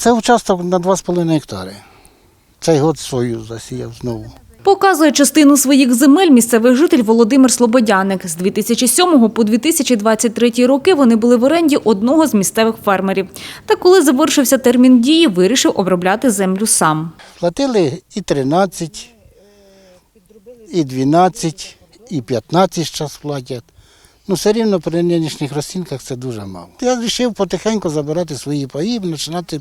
Це участок на 2,5 гектари. Цей год свою засіяв знову. Показує частину своїх земель місцевий житель Володимир Слободяник. З 2007 по 2023 роки вони були в оренді одного з місцевих фермерів. Та коли завершився термін дії, вирішив обробляти землю сам. Платили і 13, і 12, і 15 зараз платять. Ну, все рівно при нинішніх розцінках це дуже мало. Я вирішив потихеньку забирати свої паї і починати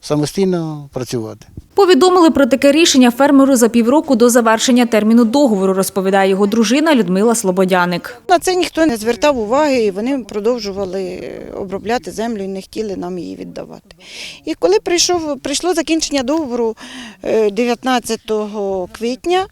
самостійно працювати. Повідомили про таке рішення фермеру за півроку до завершення терміну договору, розповідає його дружина Людмила Слободяник. На це ніхто не звертав уваги, і вони продовжували обробляти землю і не хотіли нам її віддавати. І коли прийшов, прийшло закінчення договору е, 19 квітня,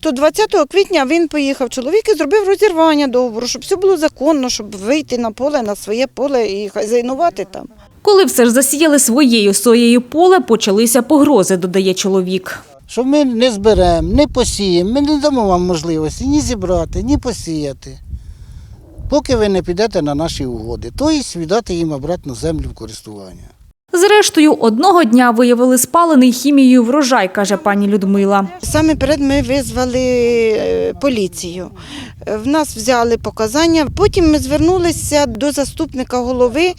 то 20 квітня він поїхав чоловік і зробив розірвання договору, щоб все було законно, щоб вийти на поле, на своє поле і хазяйнувати там. Коли все ж засіяли своєю соєю поле, почалися погрози, додає чоловік. Що ми не зберемо, не посіємо, ми не дамо вам можливості ні зібрати, ні посіяти, поки ви не підете на наші угоди. Тобто віддати їм обратно землю в користування. Зрештою, одного дня виявили спалений хімією врожай, каже пані Людмила. Саме перед ми визвали е, поліцію. Е, В нас взяли показання. Потім ми звернулися до заступника голови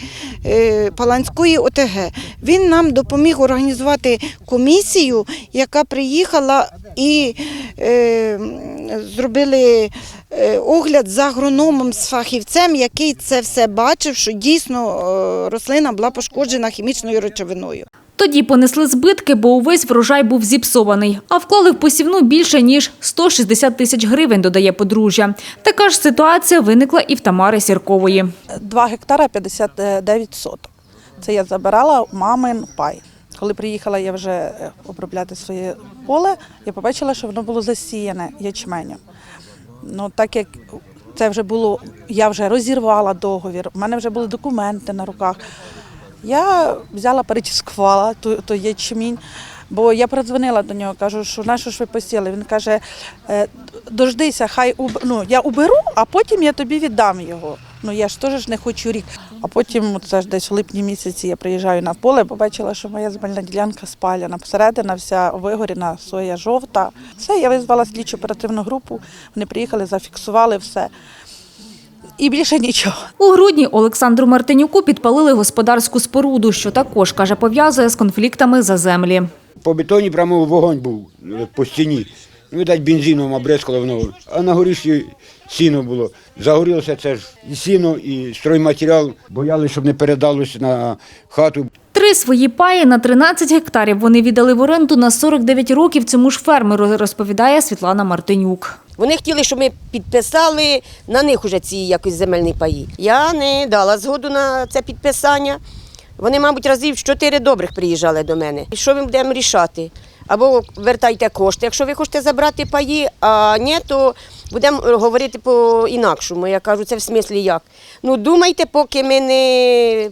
е, Паланської ОТГ. Він нам допоміг організувати комісію, яка приїхала і зробили огляд з агрономом, з фахівцем, який це все бачив, що дійсно е, рослина була пошкоджена хімічною речовиною. Тоді понесли збитки, бо увесь врожай був зіпсований, а вклали в посівну більше ніж 160 тисяч гривень, додає подружжя. Така ж ситуація виникла і в Тамари Сіркової. 2 гектара 59 соток. Це я забирала мамин пай. Коли приїхала я вже е, обробляти своє поле, я побачила, що воно було засіяне ячменем. Ну, так як це вже було, я вже розірвала договір, у мене вже були документи на руках. Я взяла, перетіскувала той, той ячмінь, бо я продзвонила до нього, кажу, що на що ж ви посіли. Він каже, «Е, дождися, хай ну, я уберу, а потім я тобі віддам його. Ну я ж теж не хочу рік. А потім, це ж десь в липні місяці, я приїжджаю на поле, побачила, що моя земельна ділянка спалена. Посередина вся вигоріна, соя жовта. Все, я визвала слідчу оперативну групу, вони приїхали, зафіксували все. І більше нічого. У грудні Олександру Мартинюку підпалили господарську споруду, що також, каже, пов'язує з конфліктами за землі. По бетоні прямо вогонь був е, по стіні. Ну, Видать, бензином обрезкало воно. А на горіші сіно було. Загорілося це ж і сіно, і стройматеріал. Боялися, щоб не передалося на хату. Три свої паї на 13 гектарів вони віддали в оренду на 49 років цьому ж фермеру, розповідає Світлана Мартинюк. Вони хотіли, щоб ми підписали на них уже ці якось земельні паї. Я не дала згоду на це підписання. Вони, мабуть, разів чотири добрих приїжджали до мене. І що ми будемо рішати? Або вертайте кошти, якщо ви хочете забрати паї, а ні, то будемо говорити по інакшому. Я кажу, це в смислі як. Ну думайте, поки ми не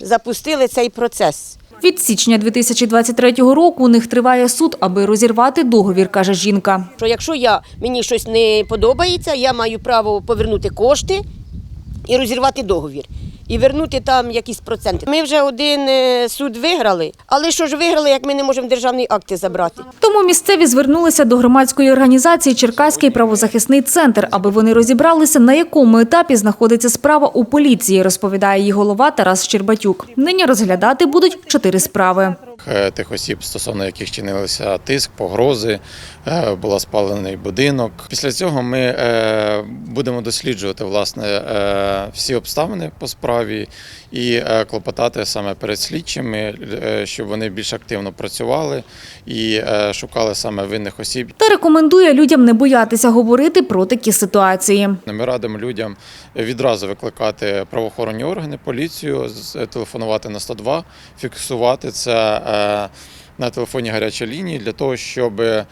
запустили цей процес. Від січня 2023 року у них триває суд, аби розірвати договір, каже жінка. Що якщо я, мені щось не подобається, я маю право повернути кошти і розірвати договір. І вернути там якісь проценти. Ми вже один е, суд виграли, але що ж виграли, як ми не можемо державні акти забрати? Тому місцеві звернулися до громадської організації Черкаський правозахисний центр, аби вони розібралися, на якому етапі знаходиться справа у поліції, розповідає її голова Тарас Щербатюк. Нині розглядати будуть чотири справи. Е, тих осіб, стосовно яких чинилися тиск, погрози, е, була спалений будинок. Після цього ми е, будемо досліджувати власне всі обставини по справі і клопотати саме перед слідчими, щоб вони більш активно працювали і шукали саме винних осіб. Та рекомендує людям не боятися говорити про такі ситуації. Ми радимо людям відразу викликати правоохоронні органи, поліцію, телефонувати на 102, фіксувати це на телефоні гаряча лінії для того, щоб е, Е,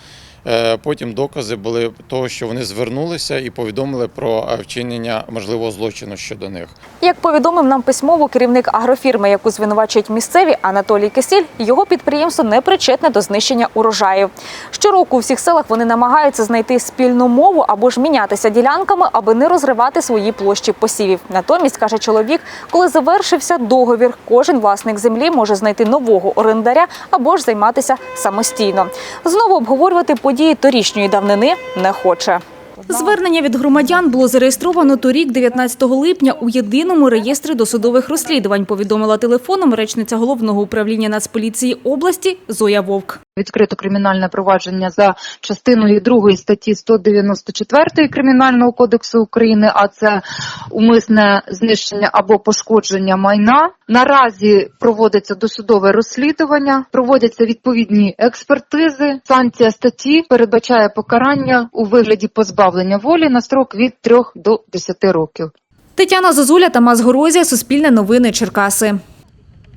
Потім докази були того, що вони звернулися і повідомили про е, вчинення можливого злочину щодо них. Як повідомив нам письмово керівник агрофірми, яку звинувачують місцеві Анатолій Кисіль, його підприємство не причетне до знищення урожаю. Щороку у всіх селах вони намагаються знайти спільну мову або ж мінятися ділянками, аби не розривати свої площі посівів. Натомість каже чоловік, коли завершився договір, кожен власник землі може знайти нового орендаря або ж займатися самостійно. Знову обговорювати події торічньої давнини не хоче. Звернення від громадян було зареєстровано торік, 19 липня, у єдиному реєстрі досудових розслідувань. Повідомила телефоном речниця головного управління Нацполіції області Зоя Вовк. Відкрито кримінальне провадження за частиною 2 статті 194 Кримінального кодексу України, а це умисне знищення або пошкодження майна. Наразі проводиться досудове розслідування, проводяться відповідні експертизи. Санкція статті передбачає покарання у вигляді позбавлення волі на строк від 3 до 10 років. Тетяна Зозуля, Тамас Горозія, Суспільне новини Черкаси.